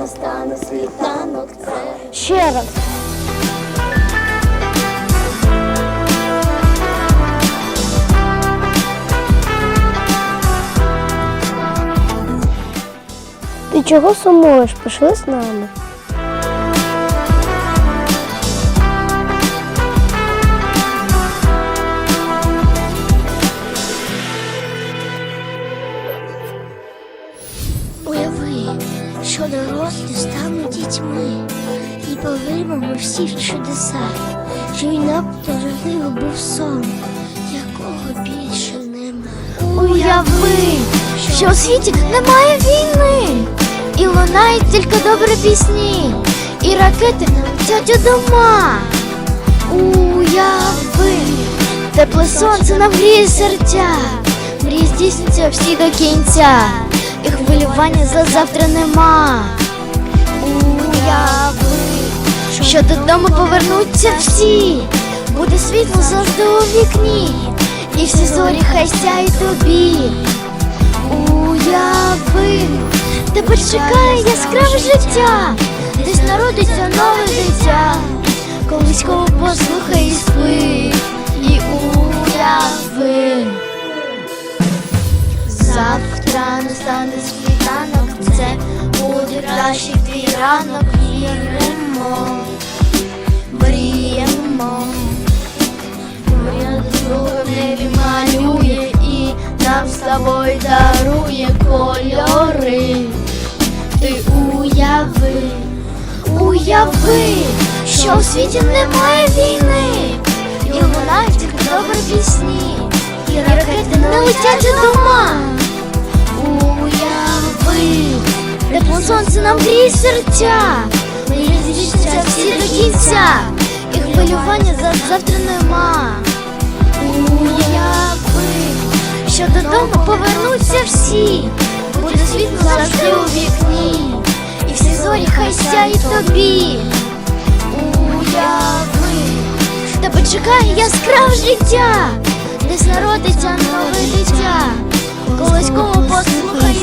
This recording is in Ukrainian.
настане світанок, це Ще раз. Ти чого сумуєш? Пішли з нами. Що дорослі стануть дітьми, і повіримо всі чудеса, що війна можливо був сон, якого більше нема. Уяви, що у світі немає війни, і лунають тільки добрі пісні, і ракети летять у дома. Уяви, тепле сонце нагріє серця, мрії здійсняться всі до кінця, і хвилювання за завтра нема. Уяви, що додому повернуться всі, буде світло завжди у вікні, і всі зорі хай сяють тобі. Уяви, тебе чекає яскраве життя, десь народиться нове дитя, колись кого послухай настане світанок, це буде кращий твій ранок, віримо, мріємо. В небі малює і нам з тобою дарує кольори. Ти уяви, уяви, що у світі немає війни, і лунають тільки добрі пісні, і ракети не летять у дома. Сонце нам гріє серця, всі до кінця, і хвилювання за завтра нема. Уяви, що додому повернуться всі, буде світло завжди у вікні, і всі зорі хай сяють тобі. Уяви, тебе чекає яскраве життя, десь народиться нове дитя, колись кого послухай